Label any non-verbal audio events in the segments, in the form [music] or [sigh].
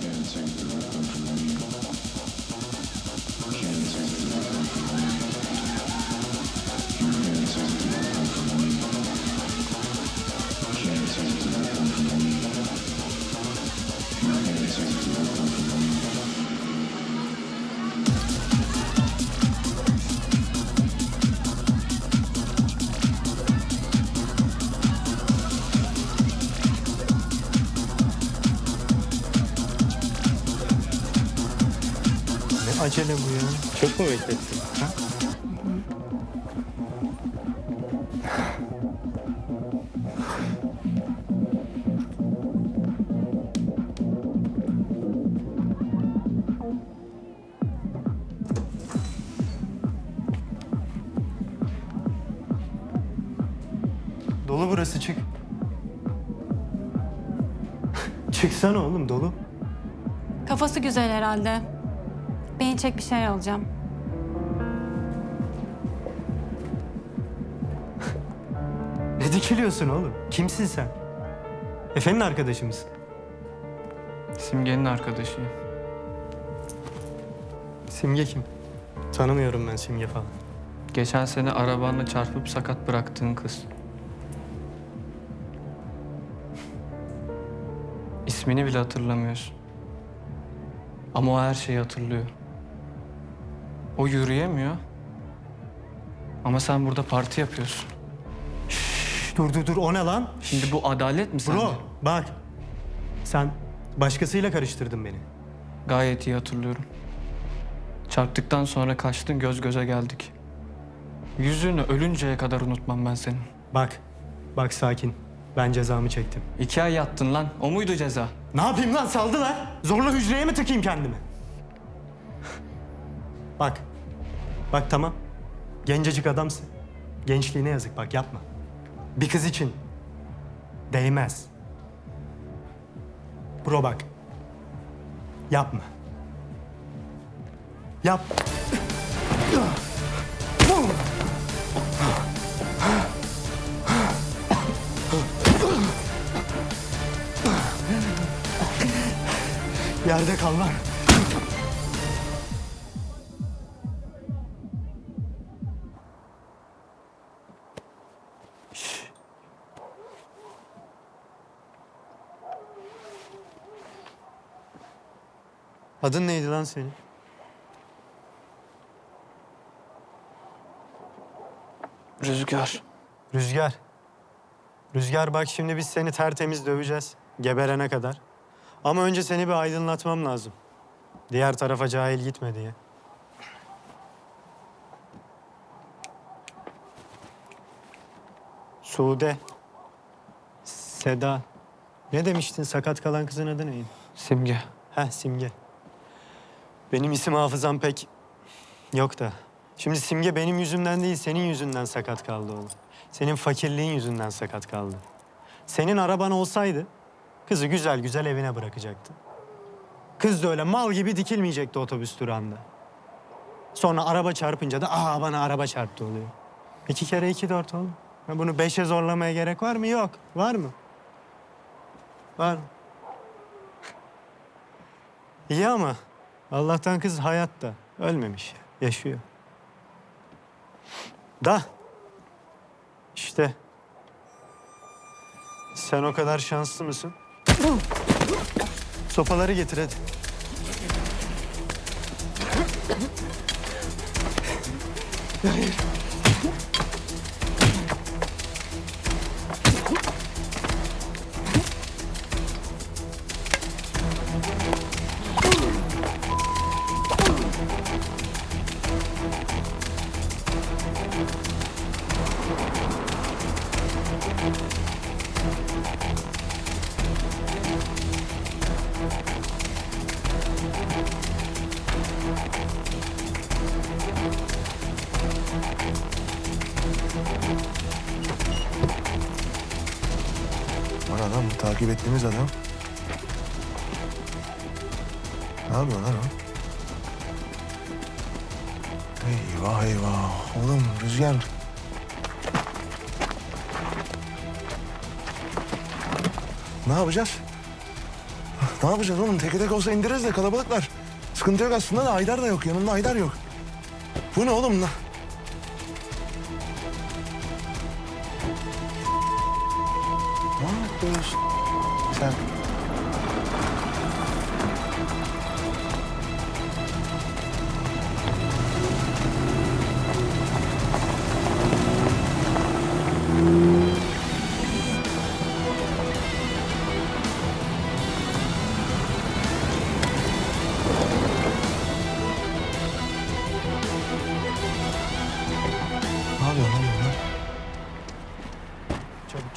dancing to rhythm for me. Acele bu ya? Çok mu beklettin? Ha? Dolu burası çık. [laughs] Çıksana oğlum dolu. Kafası güzel herhalde. Beni çek bir şeyler alacağım. Ne dikiliyorsun oğlum? Kimsin sen? Efe'nin arkadaşı mısın? Simge'nin arkadaşıyım. Simge kim? Tanımıyorum ben Simge falan. Geçen sene arabanla çarpıp sakat bıraktığın kız. İsmini bile hatırlamıyorsun. Ama o her şeyi hatırlıyor. O yürüyemiyor. Ama sen burada parti yapıyorsun. Dur dur dur o ne lan? Şimdi bu adalet mi sence? Bro bak. Sen başkasıyla karıştırdın beni. Gayet iyi hatırlıyorum. Çarptıktan sonra kaçtın göz göze geldik. Yüzünü ölünceye kadar unutmam ben senin. Bak. Bak sakin. Ben cezamı çektim. İki ay yattın lan. O muydu ceza? Ne yapayım lan saldılar? Zorla hücreye mi tıkayım kendimi? Bak. Bak tamam. Gencecik adamsın. Gençliğine yazık bak yapma. Bir kız için değmez. Bro bak. Yapma. Yap. Yerde kal lan. Adın neydi lan senin? Rüzgar. Rüzgar. Rüzgar bak şimdi biz seni tertemiz döveceğiz. Geberene kadar. Ama önce seni bir aydınlatmam lazım. Diğer tarafa cahil gitme diye. Sude. Seda. Ne demiştin sakat kalan kızın adı neydi? Simge. Heh Simge. Benim isim hafızam pek yok da. Şimdi Simge benim yüzümden değil senin yüzünden sakat kaldı oğlum. Senin fakirliğin yüzünden sakat kaldı. Senin araban olsaydı kızı güzel güzel evine bırakacaktı. Kız da öyle mal gibi dikilmeyecekti otobüs durağında. Sonra araba çarpınca da aa bana araba çarptı oluyor. İki kere iki dört oğlum. Ha, Bunu beşe zorlamaya gerek var mı? Yok. Var mı? Var mı? [laughs] İyi ama Allah'tan kız hayatta. Ölmemiş. Yaşıyor. Da. işte. Sen o kadar şanslı mısın? Sopaları getir hadi. Var adam bu takip ettiğimiz adam. Ne yapıyor lan o? Eyvah eyvah. Oğlum Rüzgar. Ne yapacağız? Ne yapacağız oğlum? Teke tek olsa indiririz de kalabalıklar. Sıkıntı yok aslında da Aydar da yok. Yanımda Aydar yok. Bu ne oğlum?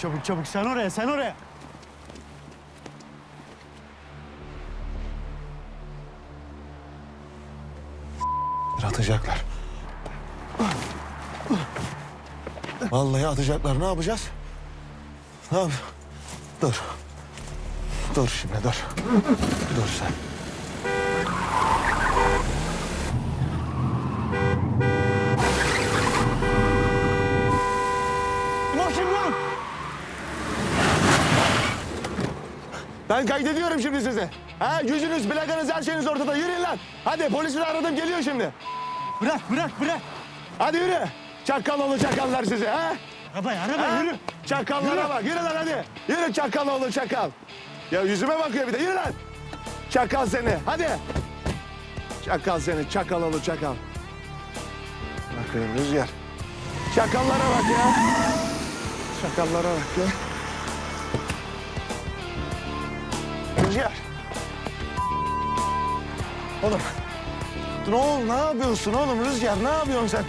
Çabuk çabuk sen oraya sen oraya. Atacaklar. Vallahi atacaklar. Ne yapacağız? Ne yap? Dur. Dur şimdi dur. Dur sen. Bak şimdi lan. Ben kaydediyorum şimdi sizi. Ha, yüzünüz, plakanız, her şeyiniz ortada. Yürüyün lan. Hadi polisi de aradım geliyor şimdi. Bırak bırak bırak. Hadi yürü. Çakaloğlu çakallar sizi. Ha? Arabaya arabaya yürü. Çakallara bak. Yürü lan hadi. Yürü çakaloğlu çakal. Ya yüzüme bakıyor bir de. Yürü lan. Çakal seni. Hadi. Çakal seni. Çakaloğlu çakal. Bakayım Rüzgar. Çakallara bak ya. Çakallara bak ya. Rüzgar. Oğlum. Ne oğlum ne yapıyorsun oğlum Rüzgar ne yapıyorsun sen?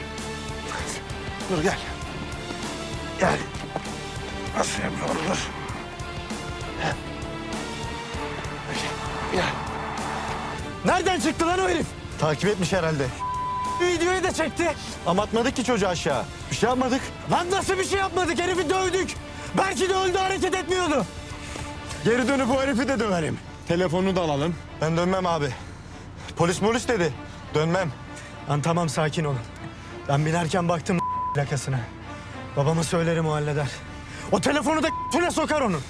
Dur gel. Gel. Nasıl yapıyorum dur. Gel. Nereden çıktı lan o herif? Takip etmiş herhalde. Videoyu da çekti. Ama atmadık ki çocuğu aşağı. Bir şey yapmadık. Lan nasıl bir şey yapmadık? Herifi dövdük. Belki de öldü hareket etmiyordu. Geri dönüp o herifi de döverim. Telefonunu da alalım. Ben dönmem abi. Polis polis dedi. Dönmem. Lan tamam sakin olun. Ben binerken baktım [laughs] plakasına. Babama söylerim o halleder. O telefonu da [laughs] tüne sokar onun.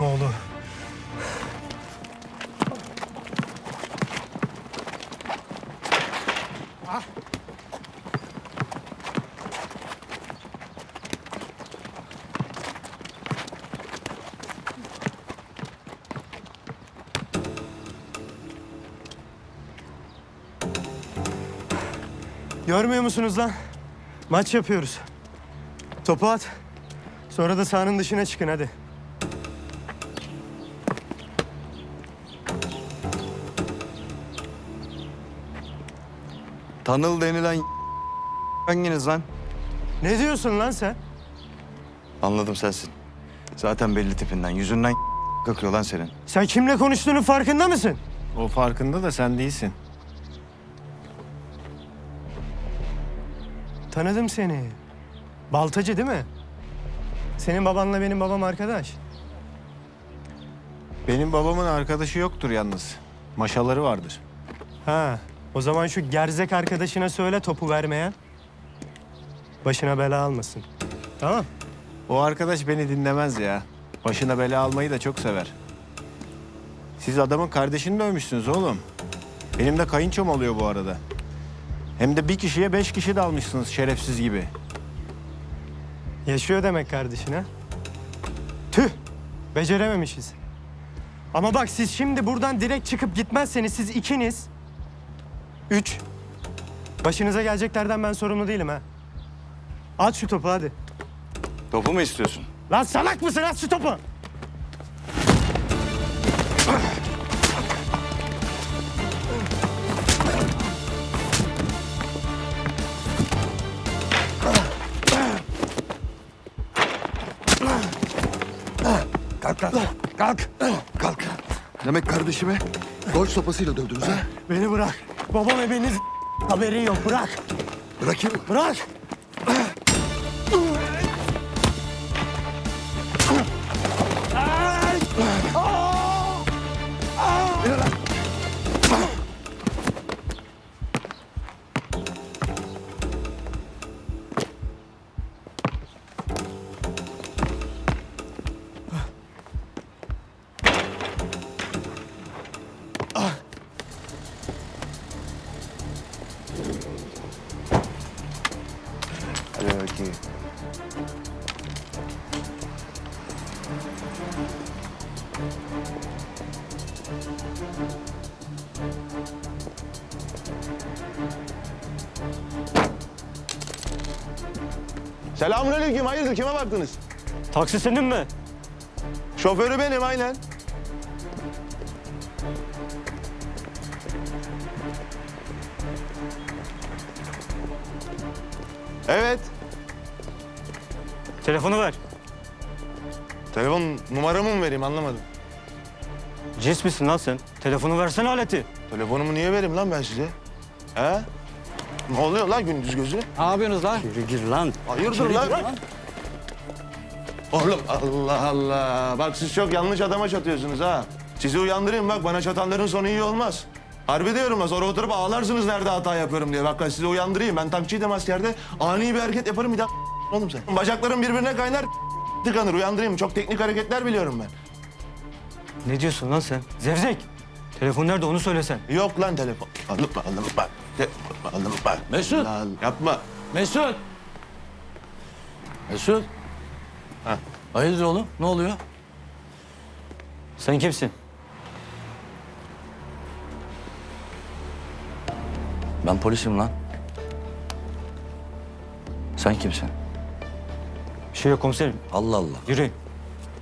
Oğlu. Görmüyor musunuz lan? Maç yapıyoruz. Topu at. Sonra da sahanın dışına çıkın hadi. Tanıl denilen hanginiz lan? Ne diyorsun lan sen? Anladım sensin. Zaten belli tipinden. Yüzünden [laughs] kakıyor lan senin. Sen kimle konuştuğunun farkında mısın? O farkında da sen değilsin. Tanıdım seni. Baltacı değil mi? Senin babanla benim babam arkadaş. Benim babamın arkadaşı yoktur yalnız. Maşaları vardır. Ha, o zaman şu gerzek arkadaşına söyle topu vermeyen. Başına bela almasın. Tamam. O arkadaş beni dinlemez ya. Başına bela almayı da çok sever. Siz adamın kardeşini dövmüşsünüz oğlum. Benim de kayınçom oluyor bu arada. Hem de bir kişiye beş kişi dalmışsınız şerefsiz gibi. Yaşıyor demek kardeşin ha. Tüh, becerememişiz. Ama bak siz şimdi buradan direkt çıkıp gitmezseniz siz ikiniz... Üç. Başınıza geleceklerden ben sorumlu değilim ha. At şu topu hadi. Topu mu istiyorsun? Lan salak mısın? At şu topu. Kalk. Kalk. Demek kardeşime golf sopasıyla dövdünüz ha? Beni bırak. Babam ebeniz haberin yok. Bırak. Bırakayım mı? Bırak. bekliyor. Selamünaleyküm. Hayırdır? Kime baktınız? Taksi senin mi? Şoförü benim aynen. Misin lan sen? Telefonu versene aleti. Telefonumu niye vereyim lan ben size? He? Ne oluyor lan gündüz gözü? Ne yapıyorsunuz lan? Yürü gir lan. Hayırdır lan? Oğlum Allah Allah. Bak siz çok yanlış adama çatıyorsunuz ha. Sizi uyandırayım bak bana çatanların sonu iyi olmaz. Harbi diyorum ha sonra oturup ağlarsınız nerede hata yapıyorum diye. Bak ben sizi uyandırayım. Ben tankçıydım askerde. Ani bir hareket yaparım bir daha [laughs] oğlum sen. Bacaklarım birbirine kaynar [laughs] tıkanır uyandırayım. Çok teknik hareketler biliyorum ben. Ne diyorsun lan sen? Zevzek. Telefon nerede onu söylesen. Yok lan telefon. Alın alın bak. Alın bak. Mesut. Lan yapma. Mesut. Mesut. Ha. Hayırdır oğlum? Ne oluyor? Sen kimsin? Ben polisim lan. Sen kimsin? Bir şey yok komiserim. Allah Allah. Yürü.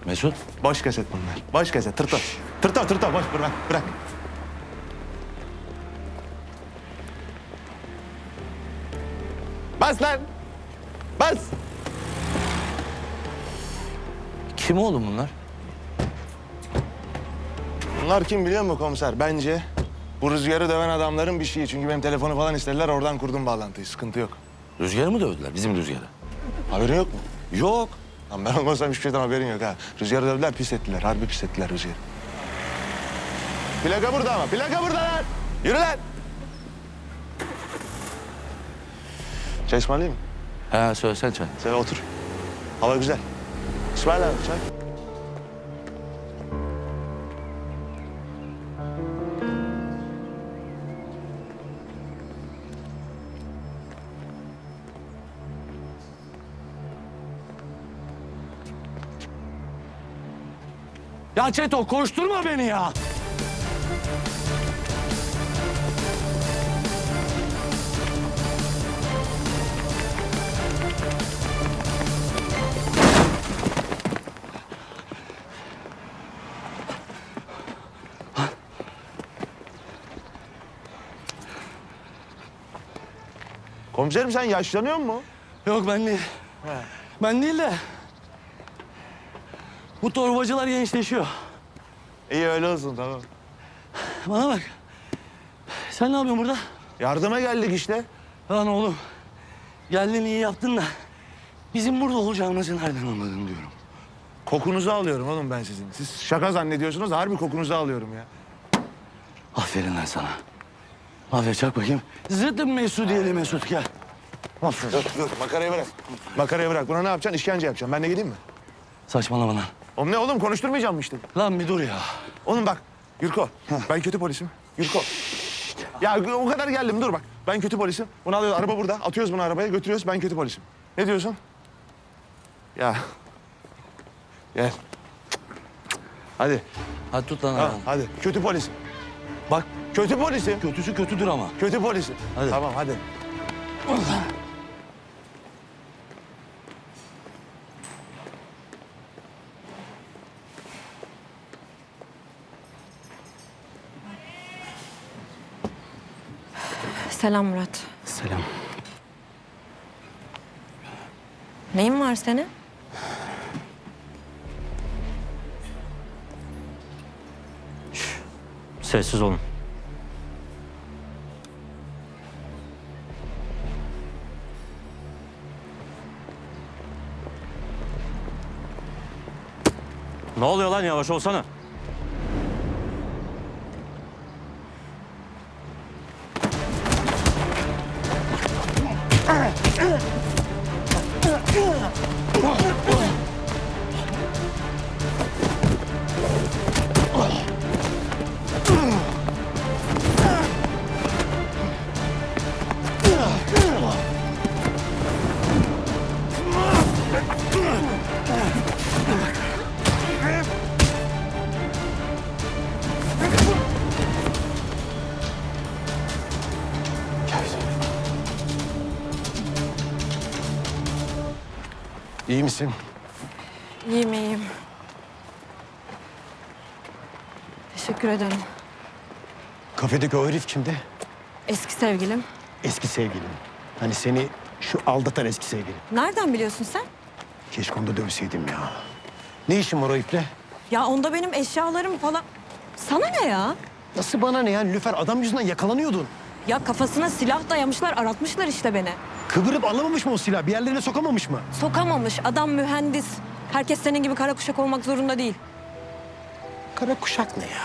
Mesut. Boş kaset bunlar. Boş kaset. Tırta. Tırta tırta boş bırak bırak. Bas lan. Bas. Kim oğlum bunlar? Bunlar kim biliyor musun komiser? Bence bu rüzgarı döven adamların bir şeyi. Çünkü benim telefonu falan istediler. Oradan kurdum bağlantıyı. Sıkıntı yok. Rüzgarı mı dövdüler? Bizim rüzgarı. Haberin yok mu? Yok. Lan ben olmasam hiçbir şeyden haberin yok ha. Rüzgarı dövdüler, pis ettiler. Harbi pis ettiler rüzgarı. Plaka burada ama. Plaka burada lan. Yürü lan. Çay ısmarlayayım mı? He söylesen çay. Sen otur. Hava güzel. İsmail abi çay. Ya Çeto koşturma beni ya. Komiserim sen yaşlanıyor mu? Yok ben değil. Ben değil de. Bu torbacılar gençleşiyor. İyi öyle olsun tamam. Bana bak. Sen ne yapıyorsun burada? Yardıma geldik işte. Lan oğlum. Geldin iyi yaptın da. Bizim burada olacağımızı nereden anladın diyorum. Kokunuzu alıyorum oğlum ben sizin. Siz şaka zannediyorsunuz harbi kokunuzu alıyorum ya. Aferin lan sana. Aferin çak bakayım. Zıttım Mesudiyeli Mesut gel. Aferin. Dur dur makarayı bırak. Makarayı bırak. Buna ne yapacaksın? İşkence yapacaksın. Ben de gideyim mi? Saçmalama lan. Oğlum ne oğlum konuşturmayacağım mı işte? Lan bir dur ya. Oğlum bak Gürko. Ben kötü polisim. Gürko. Ya o kadar geldim dur bak. Ben kötü polisim. Bunu alıyoruz. Araba burada. Atıyoruz bunu arabaya götürüyoruz. Ben kötü polisim. Ne diyorsun? Ya. Gel. Hadi. Hadi tut lan Ha, ayağını. hadi. Kötü polisim. Bak Kötü polisim. kötüsü kötüdür ama. Kötü polisim. Hadi. Tamam hadi. Selam Murat. Selam. Neyin var senin? Sessiz olun. Ne oluyor lan yavaş olsana. İyi misin? İyiyim iyiyim. Teşekkür ederim. Kafedeki o herif kimdi? Eski sevgilim. Eski sevgilin. Hani seni şu aldatan eski sevgilin. Nereden biliyorsun sen? Keşke onu da dövseydim ya. Ne işin var o iple? Ya onda benim eşyalarım falan. Sana ne ya? Nasıl bana ne ya? Lüfer adam yüzünden yakalanıyordun. Ya kafasına silah dayamışlar, aratmışlar işte beni. Kıvırıp alamamış mı o silahı? Bir yerlerine sokamamış mı? Sokamamış, adam mühendis. Herkes senin gibi kara kuşak olmak zorunda değil. Kara kuşak ne ya?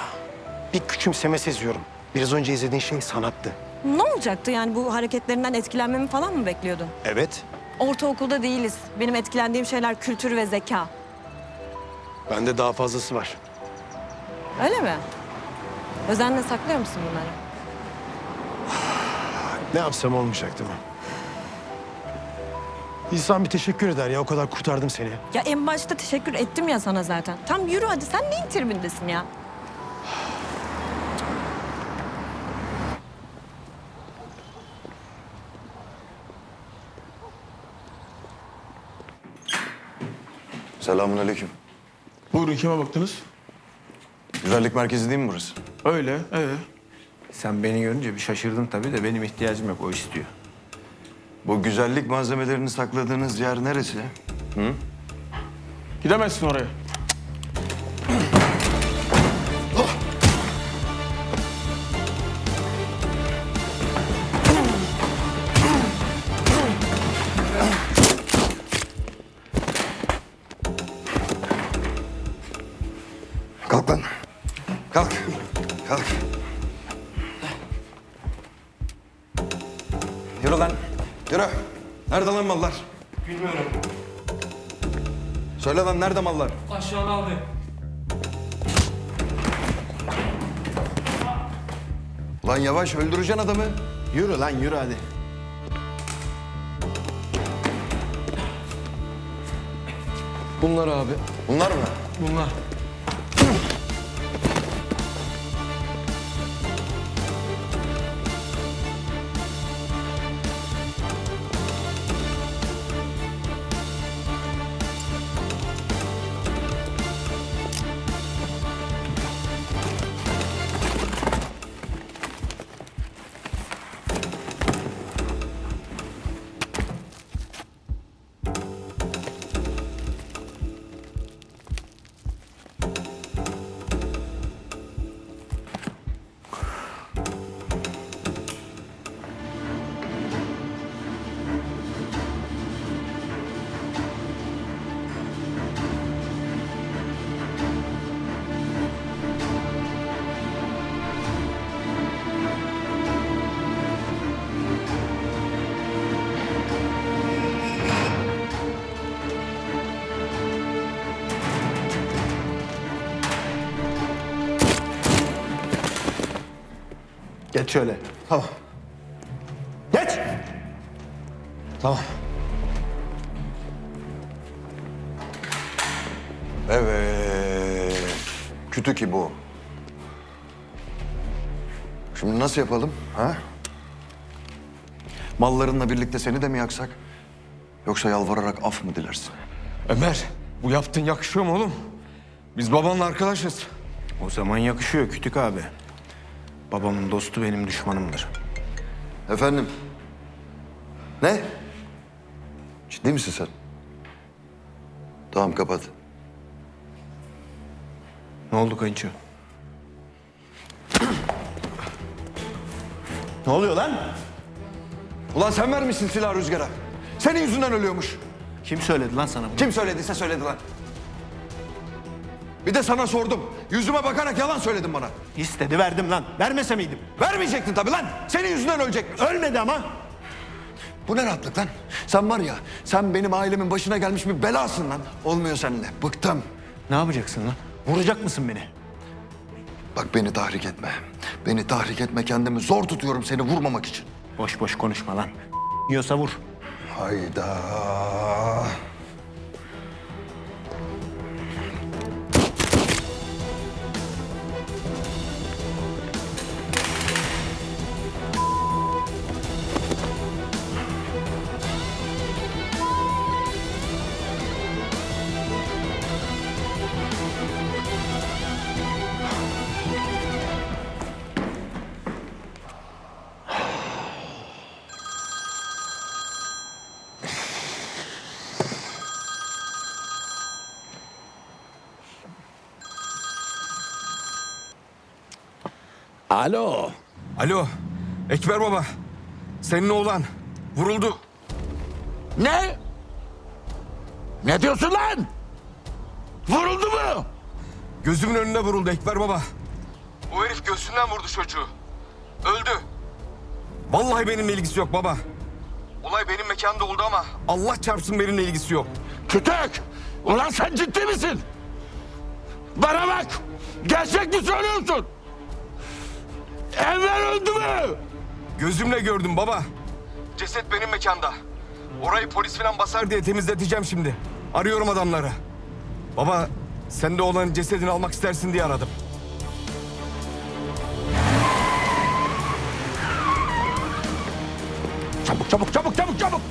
Bir küçümseme seziyorum. Biraz önce izlediğin şey sanattı. Ne olacaktı yani bu hareketlerinden etkilenmemi falan mı bekliyordun? Evet. Ortaokulda değiliz. Benim etkilendiğim şeyler kültür ve zeka. Bende daha fazlası var. Öyle mi? Özenle saklıyor musun bunları? [sighs] Ne yapsam olmayacak değil mi? İnsan bir teşekkür eder ya. O kadar kurtardım seni. Ya en başta teşekkür ettim ya sana zaten. Tam yürü hadi sen neyin tribindesin ya? Selamünaleyküm. Buyurun kime baktınız? Güzellik merkezi değil mi burası? Öyle, evet. Sen beni görünce bir şaşırdın tabii de benim ihtiyacım yok. O istiyor. Bu güzellik malzemelerini sakladığınız yer neresi? Gidemezsin oraya. Kalk lan. Kalk. Kalk. Nerede lan mallar? Bilmiyorum. Söyle lan nerede mallar? Aşağıda abi. Lan yavaş öldüreceksin adamı. Yürü lan yürü hadi. Bunlar abi. Bunlar mı? Bunlar. Geç şöyle. Tamam. Geç! Tamam. Evet. Kütük bu. Şimdi nasıl yapalım? Ha? Mallarınla birlikte seni de mi yaksak? Yoksa yalvararak af mı dilersin? Ömer, bu yaptığın yakışıyor mu oğlum? Biz babanla arkadaşız. O zaman yakışıyor Kütük abi. Babamın dostu benim düşmanımdır. Efendim? Ne? Ciddi misin sen? Tamam kapat. Ne oldu kayınço? [clears throat] Ne oluyor lan? Ulan sen vermişsin silah rüzgara. Senin yüzünden ölüyormuş. Kim söyledi lan sana bunu? Kim söylediyse söyledi lan. Bir de sana sordum. Yüzüme bakarak yalan söyledin bana. İstedi verdim lan. Vermese miydim? Vermeyecektin tabii lan. Senin yüzünden ölecekmiş. Ölmedi ama. Bu ne rahatlık lan? Sen var ya, sen benim ailemin başına gelmiş bir belasın lan. Olmuyor seninle. Bıktım. Ne yapacaksın lan? Vuracak mısın beni? Bak beni tahrik etme. Beni tahrik etme. Kendimi zor tutuyorum seni vurmamak için. Boş boş konuşma lan. Yiyorsa vur. Hayda. Alo. Alo. Ekber baba. Senin oğlan vuruldu. Ne? Ne diyorsun lan? Vuruldu mu? Gözümün önünde vuruldu Ekber baba. O herif göğsünden vurdu çocuğu. Öldü. Vallahi benimle ilgisi yok baba. Olay benim mekanda oldu ama Allah çarpsın benimle ilgisi yok. Kütük! Ulan sen ciddi misin? Bana bak! Gerçek mi söylüyorsun? Enver öldü mü? Gözümle gördüm baba. Ceset benim mekanda. Orayı polis falan basar diye temizleteceğim şimdi. Arıyorum adamları. Baba sen de oğlanın cesedini almak istersin diye aradım. Çabuk çabuk çabuk çabuk çabuk!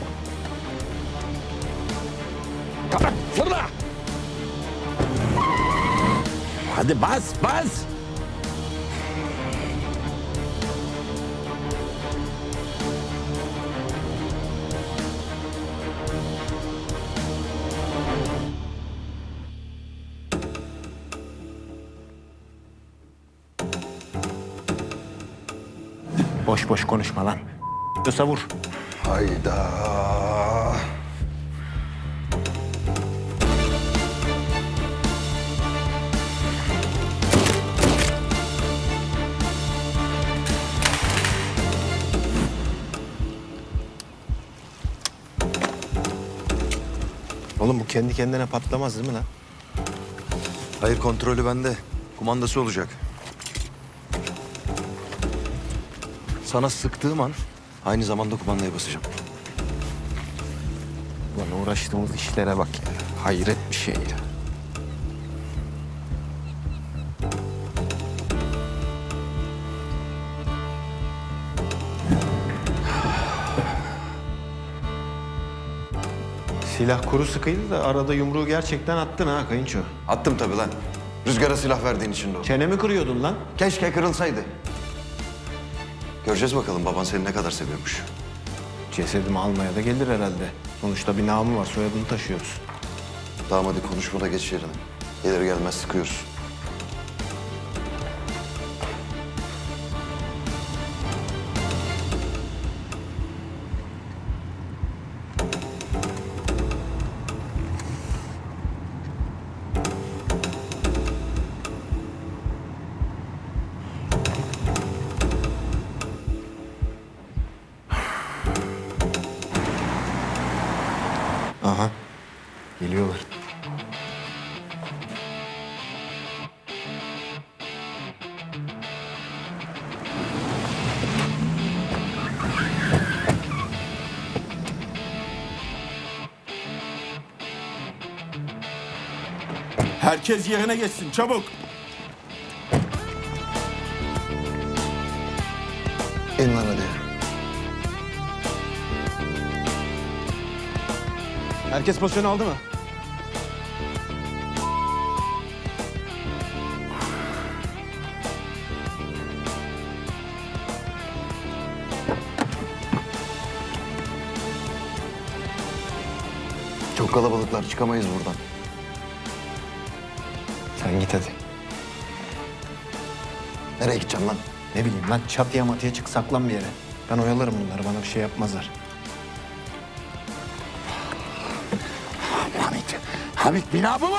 Kapat fırla! Hadi bas bas! Boş boş konuşma lan. Yoksa vur. Hayda! Oğlum bu kendi kendine patlamaz değil mi lan? Hayır kontrolü bende. Kumandası olacak. Sana sıktığım an aynı zamanda kumandaya basacağım. Ulan uğraştığımız işlere bak ya. Hayret bir şey ya. Silah kuru sıkıydı da arada yumruğu gerçekten attın ha kayınço. Attım tabii lan. Rüzgara silah verdiğin için de o. Çenemi kırıyordun lan. Keşke kırılsaydı. Göreceğiz bakalım baban seni ne kadar seviyormuş. Cesedimi almaya da gelir herhalde. Sonuçta bir namı var, soyadını taşıyoruz. Tamam hadi konuşma da geç yerine. Gelir gelmez sıkıyoruz. Herkes yerine geçsin çabuk. İn lan hadi. Herkes pozisyonu aldı mı? Çok kalabalıklar çıkamayız buradan. Git hadi. Nereye gideceğim lan? Ne bileyim lan çatıya matıya çık saklan bir yere. Ben oyalarım bunları bana bir şey yapmazlar. Hamit. Hamit bina bu mu?